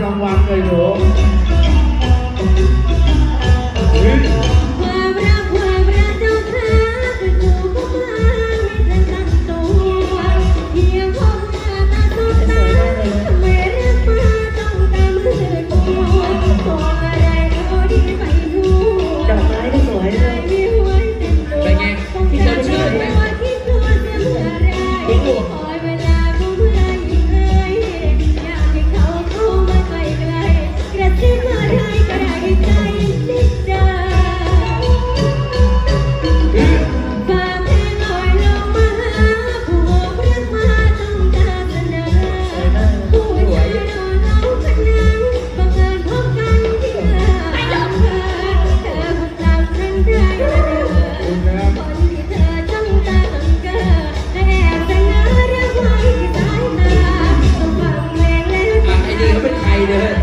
กลางวันเลยหนู เลย